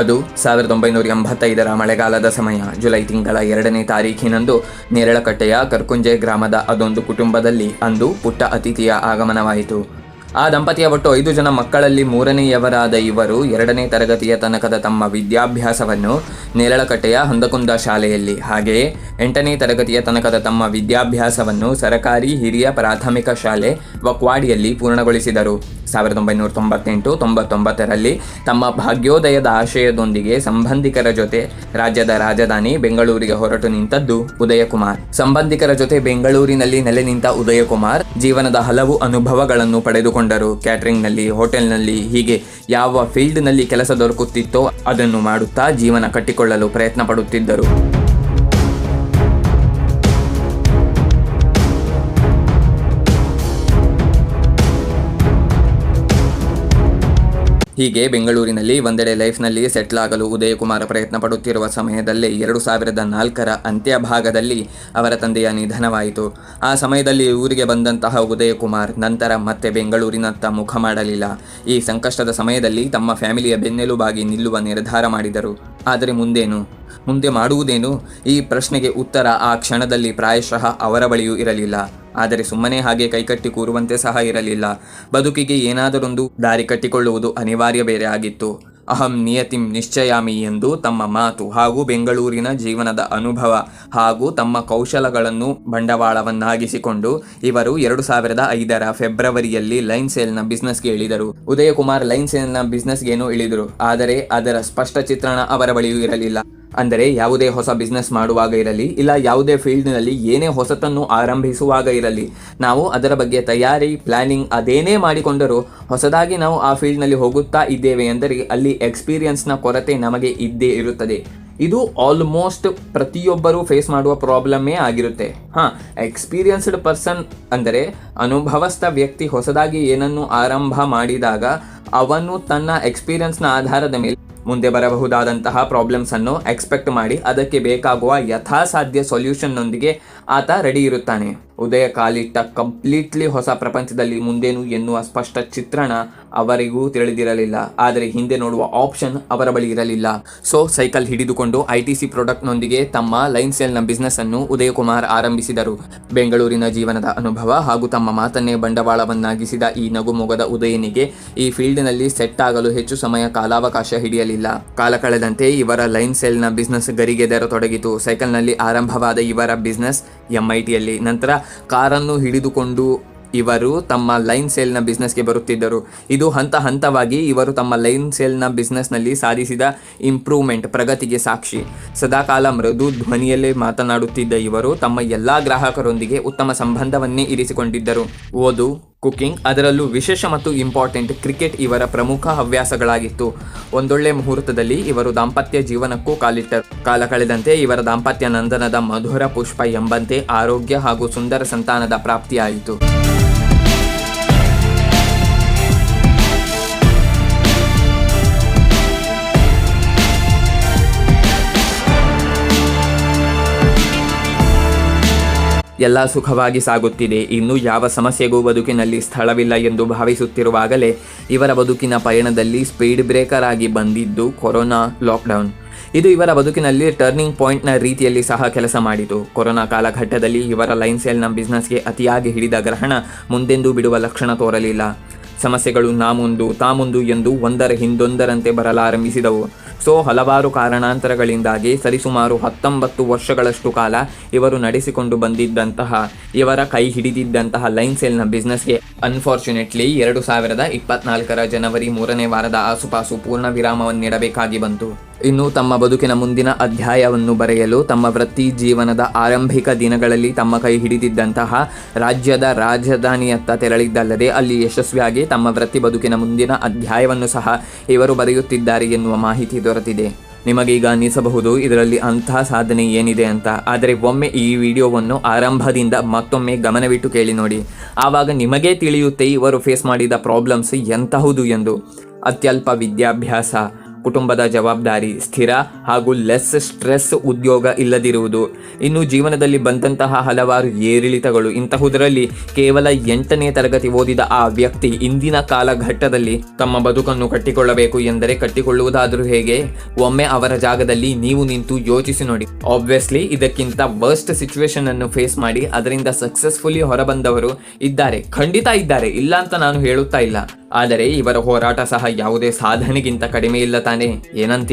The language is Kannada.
ಅದು ಸಾವಿರದ ಒಂಬೈನೂರ ಎಂಬತ್ತೈದರ ಮಳೆಗಾಲದ ಸಮಯ. ಜುಲೈ ತಿಂಗಳ ಎರಡನೇ ತಾರೀಖಿನಂದು ನೇರಳಕಟ್ಟೆಯ ಕರ್ಕುಂಜೆ ಗ್ರಾಮದ ಅದೊಂದು ಕುಟುಂಬದಲ್ಲಿ ಅಂದು ಪುಟ್ಟ ಅತಿಥಿಯ ಆಗಮನವಾಯಿತು. ಆ ದಂಪತಿಯ ಒಟ್ಟು ಐದು ಜನ ಮಕ್ಕಳಲ್ಲಿ ಮೂರನೆಯವರಾದ ಇವರು ಎರಡನೇ ತರಗತಿಯ ತನಕದ ತಮ್ಮ ವಿದ್ಯಾಭ್ಯಾಸವನ್ನು ನೇರಳಕಟ್ಟೆಯ ಹಂದಕುಂದ ಶಾಲೆಯಲ್ಲಿ. ಹಾಗೆಯೇ ಎಂಟನೇ ತರಗತಿಯ ತನಕದ ತಮ್ಮ ವಿದ್ಯಾಭ್ಯಾಸವನ್ನು ಸರಕಾರಿ ಹಿರಿಯ ಪ್ರಾಥಮಿಕ ಶಾಲೆ ವಕ್ವಾಡಿಯಲ್ಲಿ ಪೂರ್ಣಗೊಳಿಸಿದರು. ಸಾವಿರದ ಒಂಬೈನೂರ ತೊಂಬತ್ತೆಂಟು ತೊಂಬತ್ತೊಂಬತ್ತರಲ್ಲಿ ತಮ್ಮ ಭಾಗ್ಯೋದಯದ ಆಶಯದೊಂದಿಗೆ ಸಂಬಂಧಿಕರ ಜೊತೆ ರಾಜ್ಯದ ರಾಜಧಾನಿ ಬೆಂಗಳೂರಿಗೆ ಹೊರಟು ನಿಂತದ್ದು ಉದಯಕುಮಾರ್. ಸಂಬಂಧಿಕರ ಜೊತೆ ಬೆಂಗಳೂರಿನಲ್ಲಿ ನೆಲೆ ನಿಂತ ಉದಯಕುಮಾರ್ ಜೀವನದ ಹಲವು ಅನುಭವಗಳನ್ನು ಪಡೆದುಕೊಂಡರು ಕ್ಯಾಟ್ರಿಂಗ್ನಲ್ಲಿ ಹೋಟೆಲ್ನಲ್ಲಿ ಹೀಗೆ ಯಾವ ಫೀಲ್ಡ್ನಲ್ಲಿ ಕೆಲಸ ದೊರಕುತ್ತಿತ್ತೋ ಅದನ್ನು ಮಾಡುತ್ತಾ ಜೀವನ ಕಟ್ಟಿಕೊಳ್ಳಲು ಪ್ರಯತ್ನ ಪಡುತ್ತಿದ್ದರು. ಹೀಗೆ ಬೆಂಗಳೂರಿನಲ್ಲಿ ಒಂದೆಡೆ ಲೈಫ್ನಲ್ಲಿ ಸೆಟ್ಲ್ ಆಗಲು ಉದಯಕುಮಾರ್ ಪ್ರಯತ್ನ ಪಡುತ್ತಿರುವ ಸಮಯದಲ್ಲೇ ಎರಡು ಸಾವಿರದ ನಾಲ್ಕರ ಅಂತ್ಯಭಾಗದಲ್ಲಿ ಅವರ ತಂದೆಯ ನಿಧನವಾಯಿತು. ಆ ಸಮಯದಲ್ಲಿ ಊರಿಗೆ ಬಂದಂತಹ ಉದಯಕುಮಾರ್ ನಂತರ ಮತ್ತೆ ಬೆಂಗಳೂರಿನತ್ತ ಮುಖ ಮಾಡಲಿಲ್ಲ. ಈ ಸಂಕಷ್ಟದ ಸಮಯದಲ್ಲಿ ತಮ್ಮ ಫ್ಯಾಮಿಲಿಯ ಬೆನ್ನೆಲುಬಾಗಿ ನಿಲ್ಲುವ ನಿರ್ಧಾರ ಮಾಡಿದರು. ಆದರೆ ಮುಂದೇನು? ಮುಂದೆ ಮಾಡುವುದೇನು? ಈ ಪ್ರಶ್ನೆಗೆ ಉತ್ತರ ಆ ಕ್ಷಣದಲ್ಲಿ ಪ್ರಾಯಶಃ ಅವರ ಬಳಿಯೂ ಇರಲಿಲ್ಲ. ಆದರೆ ಸುಮ್ಮನೆ ಹಾಗೆ ಕೈಕಟ್ಟಿ ಕೂರುವಂತೆ ಸಹ ಇರಲಿಲ್ಲ. ಬದುಕಿಗೆ ಏನಾದರೊಂದು ದಾರಿ ಕಟ್ಟಿಕೊಳ್ಳುವುದು ಅನಿವಾರ್ಯ ಬೇರೆ ಆಗಿತ್ತು. ಅಹಂ ನಿಯತಿಂ ನಿಶ್ಚಯಾಮಿ ಎಂದು ತಮ್ಮ ಮಾತು ಹಾಗೂ ಬೆಂಗಳೂರಿನ ಜೀವನದ ಅನುಭವ ಹಾಗೂ ತಮ್ಮ ಕೌಶಲಗಳನ್ನು ಬಂಡವಾಳವನ್ನಾಗಿಸಿಕೊಂಡು ಇವರು ಎರಡು ಸಾವಿರದ ಐದರ ಫೆಬ್ರವರಿಯಲ್ಲಿ ಲೈನ್ ಸೇಲ್ನ ಬಿಸ್ನೆಸ್ಗೆ ಇಳಿದರು. ಉದಯಕುಮಾರ್ ಲೈನ್ ಸೇಲ್ನ ಬಿಸ್ನೆಸ್ಗೇನು ಇಳಿದರು, ಆದರೆ ಅದರ ಸ್ಪಷ್ಟ ಚಿತ್ರಣ ಅವರ ಬಳಿಯೂ ಇರಲಿಲ್ಲ. ಅಂದರೆ ಯಾವುದೇ ಹೊಸ ಬಿಸ್ನೆಸ್ ಮಾಡುವಾಗ ಇರಲಿ, ಇಲ್ಲ ಯಾವುದೇ ಫೀಲ್ಡ್ನಲ್ಲಿ ಏನೇ ಹೊಸತನ್ನು ಆರಂಭಿಸುವಾಗ ಇರಲಿ, ನಾವು ಅದರ ಬಗ್ಗೆ ತಯಾರಿ ಪ್ಲಾನಿಂಗ್ ಅದೇನೇ ಮಾಡಿಕೊಂಡರೂ ಹೊಸದಾಗಿ ನಾವು ಆ ಫೀಲ್ಡ್ನಲ್ಲಿ ಹೋಗುತ್ತಾ ಇದ್ದೇವೆ ಎಂದರೆ ಅಲ್ಲಿ ಎಕ್ಸ್ಪೀರಿಯನ್ಸ್ನ ಕೊರತೆ ನಮಗೆ ಇದ್ದೇ ಇರುತ್ತದೆ. ಇದು ಆಲ್ಮೋಸ್ಟ್ ಪ್ರತಿಯೊಬ್ಬರೂ ಫೇಸ್ ಮಾಡುವ ಪ್ರಾಬ್ಲಮ್ಮೇ ಆಗಿರುತ್ತೆ. ಹಾಂ ಎಕ್ಸ್ಪೀರಿಯನ್ಸ್ಡ್ ಪರ್ಸನ್ ಅಂದರೆ ಅನುಭವಸ್ಥ ವ್ಯಕ್ತಿ ಹೊಸದಾಗಿ ಏನನ್ನು ಆರಂಭ ಮಾಡಿದಾಗ ಅವನು ತನ್ನ ಎಕ್ಸ್ಪೀರಿಯನ್ಸ್ನ ಆಧಾರದ ಮೇಲೆ ಮುಂದೆ ಬರಬಹುದಾದಂತಹ ಪ್ರಾಬ್ಲಮ್ಸ್ ಅನ್ನು ಎಕ್ಸ್ಪೆಕ್ಟ್ ಮಾಡಿ ಅದಕ್ಕೆ ಬೇಕಾಗುವ ಯಥಾಸಾಧ್ಯ ಸೊಲ್ಯೂಷನ್ನೊಂದಿಗೆ ಆತ ರೆಡಿ ಇರುತ್ತಾನೆ. ಉದಯ ಕಾಲಿಟ್ಟ ಕಂಪ್ಲೀಟ್ಲಿ ಹೊಸ ಪ್ರಪಂಚದಲ್ಲಿ ಮುಂದೇನು ಎನ್ನುವ ಸ್ಪಷ್ಟ ಚಿತ್ರಣ ಅವರಿಗೂ ತಿಳಿದಿರಲಿಲ್ಲ. ಆದರೆ ಹಿಂದೆ ನೋಡುವ ಆಪ್ಷನ್ ಅವರ ಬಳಿ ಇರಲಿಲ್ಲ. ಸೊ, ಸೈಕಲ್ ಹಿಡಿದುಕೊಂಡು ಐ ಟಿ ಸಿ ಪ್ರಾಡಕ್ಟ್ನೊಂದಿಗೆ ತಮ್ಮ ಲೈನ್ ಸೇಲ್ನ ಬಿಸ್ನೆಸ್ ಅನ್ನು ಉದಯಕುಮಾರ್ ಆರಂಭಿಸಿದರು. ಬೆಂಗಳೂರಿನ ಜೀವನದ ಅನುಭವ ಹಾಗೂ ತಮ್ಮ ಮಾತನ್ನೇ ಬಂಡವಾಳವನ್ನಾಗಿಸಿದ ಈ ನಗುಮೊಗದ ಉದಯನಿಗೆ ಈ ಫೀಲ್ಡ್ನಲ್ಲಿ ಸೆಟ್ ಆಗಲು ಹೆಚ್ಚು ಸಮಯ ಕಾಲಾವಕಾಶ ಹಿಡಿಯಲಿಲ್ಲ. ಕಾಲ ಕಳೆದಂತೆ ಇವರ ಲೈನ್ ಸೇಲ್ನ ಬಿಸ್ನೆಸ್ ಗರಿಗೆದರತೊಡಗಿತು. ಸೈಕಲ್ನಲ್ಲಿ ಆರಂಭವಾದ ಇವರ ಬಿಸ್ನೆಸ್ ಎಂಐಟಿಯಲ್ಲಿ ನಂತರ ಕಾರನ್ನು ಹಿಡಿದುಕೊಂಡು ಇವರು ತಮ್ಮ ಲೈನ್ ಸೇಲ್ನ ಬಿಸ್ನೆಸ್ಗೆ ಬರುತ್ತಿದ್ದರು. ಇದು ಹಂತ ಹಂತವಾಗಿ ಇವರು ತಮ್ಮ ಲೈನ್ ಸೇಲ್ನ ಬಿಸ್ನೆಸ್ನಲ್ಲಿ ಸಾಧಿಸಿದ ಇಂಪ್ರೂವ್ಮೆಂಟ್ ಪ್ರಗತಿಗೆ ಸಾಕ್ಷಿ. ಸದಾಕಾಲ ಮೃದು ಧ್ವನಿಯಲ್ಲೇ ಮಾತನಾಡುತ್ತಿದ್ದ ಇವರು ತಮ್ಮ ಎಲ್ಲ ಗ್ರಾಹಕರೊಂದಿಗೆ ಉತ್ತಮ ಸಂಬಂಧವನ್ನೇ ಇರಿಸಿಕೊಂಡಿದ್ದರು. ಓದು, ಕುಕಿಂಗ್, ಅದರಲ್ಲೂ ವಿಶೇಷ ಮತ್ತು ಇಂಪಾರ್ಟೆಂಟ್ ಕ್ರಿಕೆಟ್ ಇವರ ಪ್ರಮುಖ ಹವ್ಯಾಸಗಳಾಗಿತ್ತು. ಒಂದೊಳ್ಳೆ ಮುಹೂರ್ತದಲ್ಲಿ ಇವರು ದಾಂಪತ್ಯ ಜೀವನಕ್ಕೂ ಕಾಲಿಟ್ಟರು. ಕಾಲ ಕಳೆದಂತೆ ಇವರ ದಾಂಪತ್ಯ ನಂದನದ ಮಧುರ ಪುಷ್ಪ ಎಂಬಂತೆ ಆರೋಗ್ಯ ಹಾಗೂ ಸುಂದರ ಸಂತಾನದ ಪ್ರಾಪ್ತಿಯಾಯಿತು. ಎಲ್ಲ ಸುಖವಾಗಿ ಸಾಗುತ್ತಿದೆ. ಇನ್ನು ಯಾವ ಸಮಸ್ಯೆಗೂ ಬದುಕಿನಲ್ಲಿ ಸ್ಥಳವಿಲ್ಲ ಎಂದು ಭಾವಿಸುತ್ತಿರುವಾಗಲೇ ಇವರ ಬದುಕಿನ ಪಯಣದಲ್ಲಿ ಸ್ಪೀಡ್ ಬ್ರೇಕರ್ ಆಗಿ ಬಂದಿದ್ದು ಕೊರೋನಾ ಲಾಕ್ಡೌನ್ ಇದು ಇವರ ಬದುಕಿನಲ್ಲಿ ಟರ್ನಿಂಗ್ ಪಾಯಿಂಟ್ನ ರೀತಿಯಲ್ಲಿ ಸಹ ಕೆಲಸ ಮಾಡಿತು. ಕೊರೋನಾ ಕಾಲಘಟ್ಟದಲ್ಲಿ ಇವರ ಲೈನ್ ಸೇಲ್ನ ಬಿಸ್ನೆಸ್ಗೆ ಅತಿಯಾಗಿ ಹಿಡಿದ ಗ್ರಹಣ ಮುಂದೆಂದೂ ಬಿಡುವ ಲಕ್ಷಣ ತೋರಲಿಲ್ಲ. ಸಮಸ್ಯೆಗಳು ನಾ ಮುಂದು ತಾ ಮುಂದು ಎಂದು ಒಂದರ ಹಿಂದೊಂದರಂತೆ ಬರಲಾರಂಭಿಸಿದವು. ಸೊ ಹಲವಾರು ಕಾರಣಾಂತರಗಳಿಂದಾಗಿ ಸರಿಸುಮಾರು ಹತ್ತೊಂಬತ್ತು ವರ್ಷಗಳಷ್ಟು ಕಾಲ ಇವರು ನಡೆಸಿಕೊಂಡು ಬಂದಿದ್ದಂತಹ, ಇವರ ಕೈ ಹಿಡಿದಿದ್ದಂತಹ ಲೈನ್ ಸೇಲ್ನ ಬಿಸ್ನೆಸ್ಗೆ ಅನ್ಫಾರ್ಚುನೇಟ್ಲಿ ಎರಡು ಸಾವಿರದ ಇಪ್ಪತ್ನಾಲ್ಕರ ಜನವರಿ ಮೂರನೇ ವಾರದ ಆಸುಪಾಸು ಪೂರ್ಣ ವಿರಾಮವನ್ನಿಡಬೇಕಾಗಿ ಬಂತು. ಇನ್ನು ತಮ್ಮ ಬದುಕಿನ ಮುಂದಿನ ಅಧ್ಯಾಯವನ್ನು ಬರೆಯಲು ತಮ್ಮ ವೃತ್ತಿ ಜೀವನದ ಆರಂಭಿಕ ದಿನಗಳಲ್ಲಿ ತಮ್ಮ ಕೈ ಹಿಡಿದಿದ್ದಂತಹ ರಾಜ್ಯದ ರಾಜಧಾನಿಯತ್ತ ತೆರಳಿದ್ದಲ್ಲದೆ ಅಲ್ಲಿ ಯಶಸ್ವಿಯಾಗಿ ತಮ್ಮ ವೃತ್ತಿ ಬದುಕಿನ ಮುಂದಿನ ಅಧ್ಯಾಯವನ್ನು ಸಹ ಇವರು ಬರೆಯುತ್ತಿದ್ದಾರೆ ಎನ್ನುವ ಮಾಹಿತಿ ದೊರೆತಿದೆ. ನಿಮಗೀಗ ಅನ್ನಿಸಬಹುದು ಇದರಲ್ಲಿ ಅಂಥ ಸಾಧನೆ ಏನಿದೆ ಅಂತ. ಆದರೆ ಒಮ್ಮೆ ಈ ವಿಡಿಯೋವನ್ನು ಆರಂಭದಿಂದ ಮತ್ತೊಮ್ಮೆ ಗಮನವಿಟ್ಟು ಕೇಳಿ ನೋಡಿ. ಆವಾಗ ನಿಮಗೇ ತಿಳಿಯುತ್ತೆ ಇವರು ಫೇಸ್ ಮಾಡಿದ ಪ್ರಾಬ್ಲಮ್ಸ್ ಎಂತಹುದು ಎಂದು. ಅತ್ಯಲ್ಪ ವಿದ್ಯಾಭ್ಯಾಸ. ಕುಟುಂಬದ ಜವಾಬ್ದಾರಿ ಸ್ಥಿರ ಹಾಗೂ ಲೆಸ್ ಸ್ಟ್ರೆಸ್ ಉದ್ಯೋಗ ಇಲ್ಲದಿರುವುದು. ಇನ್ನು ಜೀವನದಲ್ಲಿ ಬಂದಂತಹ ಹಲವಾರು ಏರಿಳಿತಗಳು ಇಂತಹುದರಲ್ಲಿ ಕೇವಲ ಎಂಟನೇ ತರಗತಿ ಓದಿದ ಆ ವ್ಯಕ್ತಿ ಇಂದಿನ ಕಾಲಘಟ್ಟದಲ್ಲಿ ತಮ್ಮ ಬದುಕನ್ನು ಕಟ್ಟಿಕೊಳ್ಳಬೇಕು ಎಂದರೆ ಕಟ್ಟಿಕೊಳ್ಳುವುದಾದರೂ ಹೇಗೆ? ಒಮ್ಮೆ ಅವರ ಜಾಗದಲ್ಲಿ ನೀವು ನಿಂತು ಯೋಚಿಸಿ ನೋಡಿ. ಆಬ್ವಿಯಸ್ಲಿ ಇದಕ್ಕಿಂತ ವರ್ಸ್ಟ್ ಸಿಚುವೇಶನ್ ಅನ್ನು ಫೇಸ್ ಮಾಡಿ, ಅದರಿಂದ ಸಕ್ಸಸ್ಫುಲಿ ಹೊರಬಂದವರು ಇದ್ದಾರೆ. ಖಂಡಿತ ಇದ್ದಾರೆ. ಇಲ್ಲ ಅಂತ ನಾನು ಹೇಳುತ್ತಾ ಇಲ್ಲ. ಆದರೆ ಇವರ ಹೋರಾಟ ಸಹ ಯಾವುದೇ ಸಾಧನೆಗಿಂತ ಕಡಿಮೆ ಇಲ್ಲ ತಾನೆ. ಏನಂತ